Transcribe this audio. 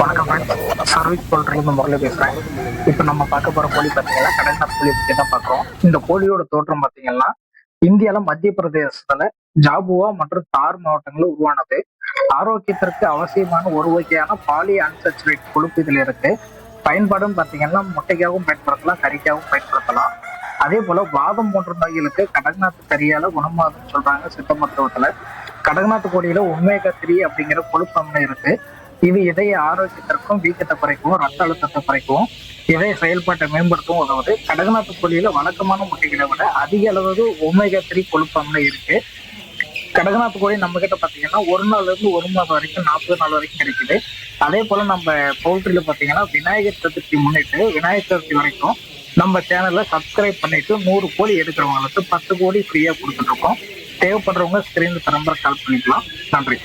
வணக்கம் friends service போல்ட்லேருந்து Murali பேசுகிறேன் இப்போ நம்ம பார்க்க போகிற கோழி பார்த்தீங்கன்னா கடற்கரை கோழி பற்றி தான் பார்க்குறோம். இந்த கோழியோட தோற்றம் பார்த்தீங்கன்னா இந்தியாவில் மத்திய பிரதேசத்தில் ஜாபுவா மற்றும் தார் மாவட்டங்களில் உருவானது. ஆரோக்கியத்திற்கு அவசியமான ஒரு வகையான பாலி அன்சச்சுரேட் கொழுப்பு இதில் இருக்கு. பயன்பாடும் பார்த்தீங்கன்னா முட்டைக்காகவும் பயன்படுத்தலாம் கறிக்காகவும் பயன்படுத்தலாம். அதே போல வாதம் போன்ற நோய்களுக்கு கடகநாத்து கறியால குணமாகுதுன்னு சொல்றாங்க சித்த மருத்துவத்துல. கடகநாத்து கோழியில ஒமேகா த்ரீ அப்படிங்கிற கொழுப்பு அமிலம் இருக்கு. இது இதய ஆரோக்கியத்திற்கும் வீக்கத்தை குறைக்கும் ரத்த அழுத்தத்தை குறைக்கும் இதய செயல்பாட்டை மேம்படுத்தவும் உதவுது. கடகநாத்து கோழியில வழக்கமான முட்டைகளை விட அதிக அளவு ஒமேகா த்ரீ கொழுப்பு இருக்கு. கடகநாத்து கோழி நம்ம கிட்ட பாத்தீங்கன்னா ஒரு நாள்ல இருந்து ஒரு மாதம் வரைக்கும் நாற்பது நாள் வரைக்கும் கிடைக்குது அதே போல நம்ம பவுல்ட்ரியில பாத்தீங்கன்னா விநாயகர் சதுர்த்தி முன்னிட்டு விநாயகர் சதுர்த்தி வரைக்கும் நம்ம சேனல்ல சப்ஸ்கிரைப் பண்ணிட்டு நூறு கோழி எடுக்கிறவங்களுக்கு பத்து கோடி ஃப்ரீயா கொடுத்துட்டு இருக்கோம். தேவைப்படுறவங்க ஸ்கிரீன் நம்பர் கால் பண்ணிக்கலாம். நன்றி.